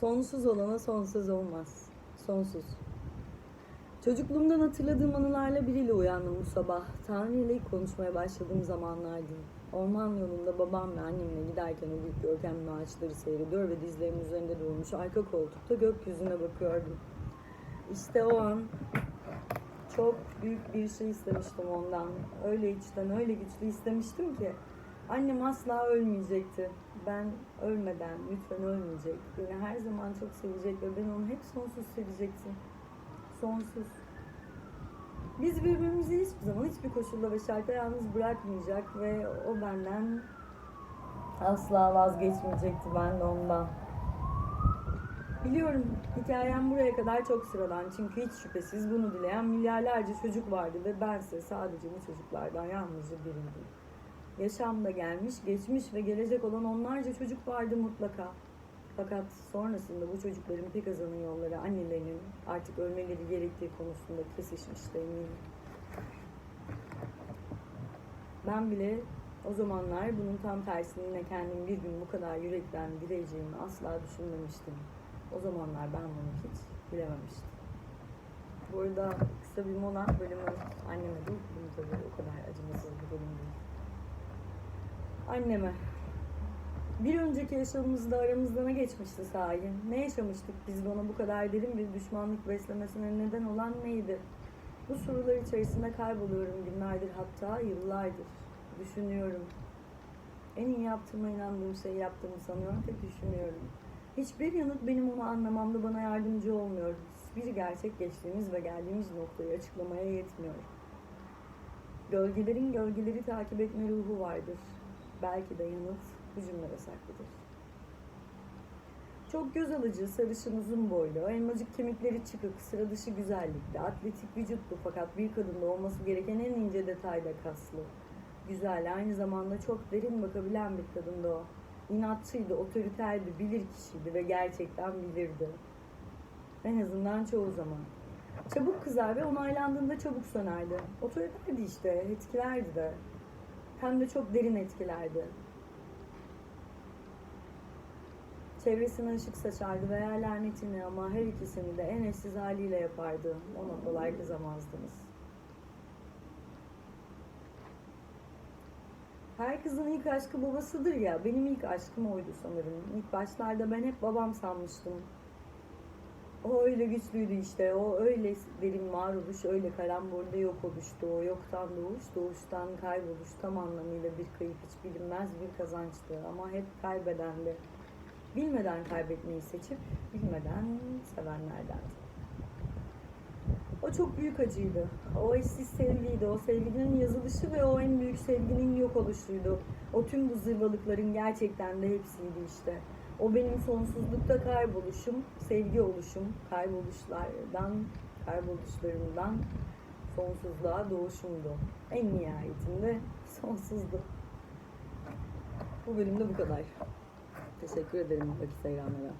Sonsuz olana sonsuz olmaz. Sonsuz. Çocukluğumdan hatırladığım anılarla biriyle uyandım bu sabah. Tanrı ile konuşmaya başladığım zamanlardı. Orman yolunda babam ve annemle giderken o büyük görkemli ağaçları seyrediyor ve dizlerimin üzerinde durmuş arka koltukta gökyüzüne bakıyordum. İşte o an çok büyük bir şey istemiştim ondan. Öyle içten, öyle güçlü istemiştim ki. Annem asla ölmeyecekti. Ben ölmeden lütfen ölmeyecek. Beni her zaman çok sevecek ve ben onu hep sonsuz sevecektim. Sonsuz. Biz birbirimizi hiçbir zaman hiçbir koşulda ve şartta yalnız bırakmayacak ve o benden asla vazgeçmeyecekti ben de ondan. Biliyorum hikayem buraya kadar çok sıradan çünkü hiç şüphesiz bunu dileyen milyarlarca çocuk vardı ve bense sadece bu çocuklardan yalnızca biriydim. Yaşamda gelmiş, geçmiş ve gelecek olan onlarca çocuk vardı mutlaka. Fakat sonrasında bu çocukların pek azının yolları annelerinin artık ölmeleri gerektiği konusunda kesişmişti eminim. Ben bile o zamanlar bunun tam tersini kendim bir gün bu kadar yürekten dileyeceğimi asla düşünmemiştim. O zamanlar ben bunu hiç bilememiştim. Bu arada kısa bir mola bölümü anneme değil, bunu tabii o kadar acımasız bir bölüm değil. Anneme. Bir önceki yaşamımızda aramızda ne geçmişti sahi? Ne yaşamıştık biz ona bu kadar derin bir düşmanlık beslemesine neden olan neydi? Bu sorular içerisinde kayboluyorum günlerdir hatta yıllardır. Düşünüyorum. En iyi yaptığıma inandığım şeyi yaptığımı sanıyorum ve düşünüyorum. Hiçbir yanıt benim onu anlamamda bana yardımcı olmuyor. Hiçbir gerçek geçtiğimiz ve geldiğimiz noktayı açıklamaya yetmiyor. Gölgelerin gölgeleri takip etme ruhu vardır. Belki de yanıt bu cümlede saklıdır. Çok göz alıcı, sarışın uzun boylu, elmacık kemikleri çıkık, sıra dışı güzellikte, atletik vücutlu fakat bir kadında olması gereken en ince detayda kaslı. Güzel, aynı zamanda çok derin bakabilen bir kadındı o. İnatçıydı, otoriterdi, bilir kişiydi ve gerçekten bilirdi. En azından çoğu zaman. Çabuk kızar ve onaylandığında çabuk sönerdi. Otoriterdi işte, etkilerdi de. Hem de çok derin etkilerdi. Çevresine ışık saçardı veya lanetini ama her ikisini de en eşsiz haliyle yapardı. Ona kolay kızamazdınız. Her kızın ilk aşkı babasıdır ya. Benim ilk aşkım oydu sanırım. İlk başlarda ben hep babam sanmıştım. O öyle güçlüydü işte. O öyle derin varoluş, öyle karambolde yok oluştu. O yoktan doğuş, doğuştan kayboluş tam anlamıyla bir kayıp hiç bilinmez bir kazançtı. Ama hep kaybedendi. Bilmeden kaybetmeyi seçip bilmeden sevenlerdendi. O çok büyük acıydı. O eşsiz sevgiydi. O sevginin yazılışı ve o en büyük sevginin yok oluşuydu. O tüm bu zırvalıkların gerçekten de hepsiydi işte. O benim sonsuzlukta kayboluşum, sevgi oluşum, kayboluşlardan, kayboluşlarımdan sonsuzluğa doğuşumdu. En nihayetinde sonsuzdu. Bu bölümde bu kadar. Teşekkür ederim vakit ayıranlara.